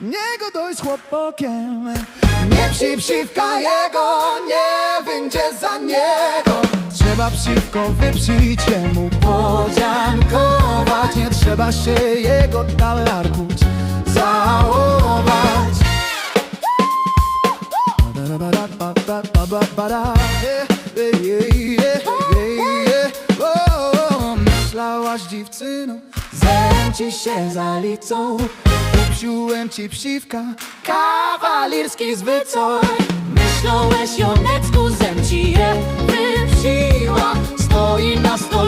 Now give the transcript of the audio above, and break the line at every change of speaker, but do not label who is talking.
Nie godoj z chłopokiem. Nie psi psiwka jego, nie wyjdzie za niego. Trzeba psiwko wypsić, jemu podziękować Nie trzeba się jego talarkuć, całować. O, Myślałaś dziewczyno, zem ci się zalicą. Upsiłem ci psiwka, kawalierski zwycoj
Myślałeś, Jonecku, zem ci je wypsiła.
Stoi na stole